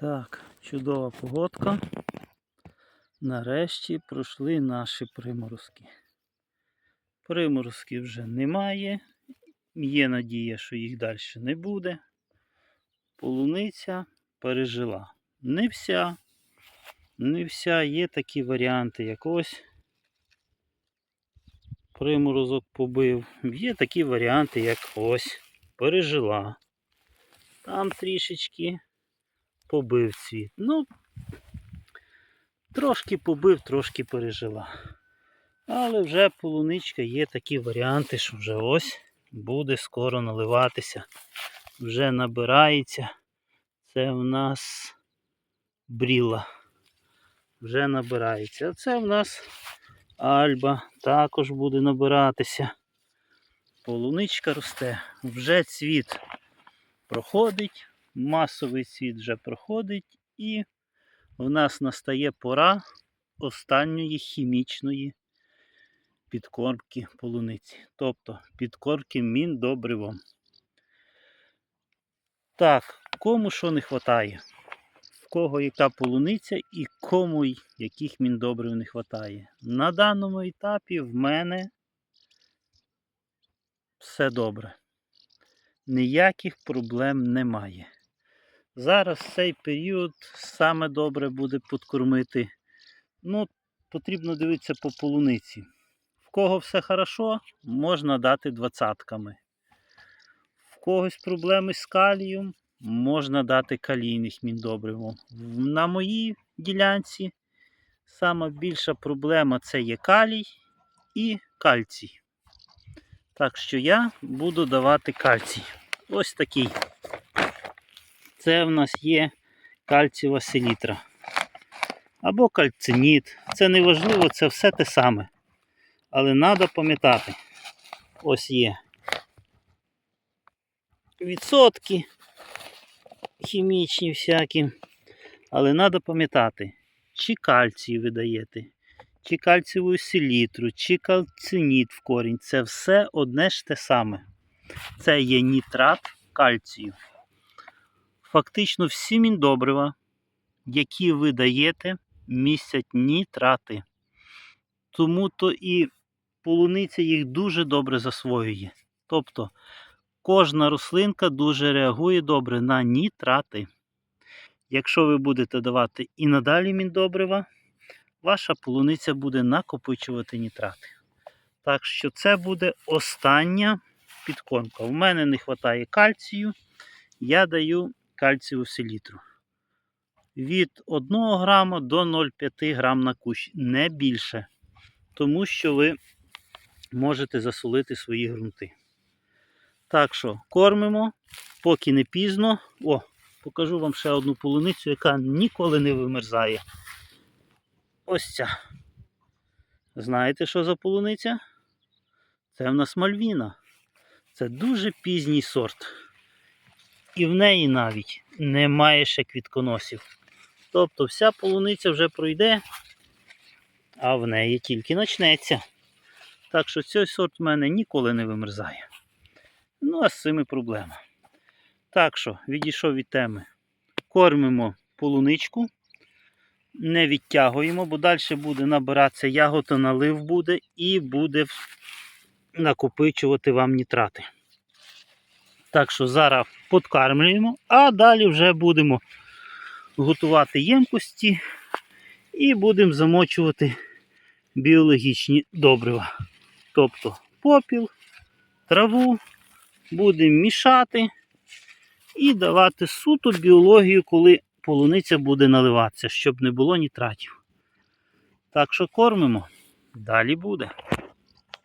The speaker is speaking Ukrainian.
Так, чудова погодка. Нарешті пройшли наші приморозки. Приморозків вже немає. Є надія, що їх далі не буде. Полуниця пережила. Не вся. Не вся. Є такі варіанти, як ось. Приморозок побив. Є такі варіанти, як ось. Пережила. Там трішечки побив цвіт. Ну, трошки побив, трошки пережила. Але вже полуничка є такі варіанти, що вже ось буде скоро наливатися. Вже набирається. Це в нас бріла. Вже набирається. А це в нас альба також буде набиратися. Полуничка росте. Вже цвіт проходить, масовий цвіт вже проходить, і в нас настає пора останньої хімічної підкормки полуниці. Тобто підкормки міндобривом. Так, кому що не вистачає? В кого яка полуниця і кому яких міндобрив не вистачає. На даному етапі в мене все добре. Ніяких проблем немає. Зараз цей період саме добре буде підкормити. Ну, потрібно дивитися по полуниці. В кого все хорошо, можна дати двадцятками. В когось проблеми з калієм, можна дати калійних міндобривом. На моїй ділянці сама більша проблема це є калій і кальцій. Так що я буду давати кальцій. Ось такий. Це в нас є кальцієва селітра. Або кальциніт. Це не важливо, це все те саме. Але треба пам'ятати, ось є відсотки хімічні всякі. Але треба пам'ятати, чи кальцій ви даєте, чи кальцієву селітру, чи кальциніт в корінь. Це все одне ж те саме. Це є нітрат кальцію. Фактично всі міндобрива, які ви даєте, містять нітрати. Тому то і полуниця їх дуже добре засвоює. Тобто кожна рослинка дуже реагує добре на нітрати. Якщо ви будете давати і надалі міндобрива, ваша полуниця буде накопичувати нітрати. Так що це буде остання підкормка. У мене не вистачає кальцію, я даю кальцієву селітру. Від 1 грама до 0,5 грам на кущ, не більше. Тому що ви можете засолити свої ґрунти. Так що кормимо, поки не пізно. О, покажу вам ще одну полуницю, яка ніколи не вимерзає. Ось ця. Знаєте, що за полуниця? Це в нас мальвіна. Це дуже пізній сорт. І в неї навіть немає ще квітконосів. Тобто вся полуниця вже пройде, а в неї тільки почнеться. Так що цей сорт в мене ніколи не вимерзає. Ну, а з цими проблема. Так що, відійшов від теми. Кормимо полуничку, не відтягуємо, бо далі буде набиратися ягода, налив буде і буде накопичувати вам нітрати. Так що зараз подкармлюємо, а далі вже будемо готувати ємкості і будемо замочувати біологічні добрива. Тобто попіл, траву будемо мішати і давати суто біологію, коли полуниця буде наливатися, щоб не було нітратів. Так що кормимо, далі буде.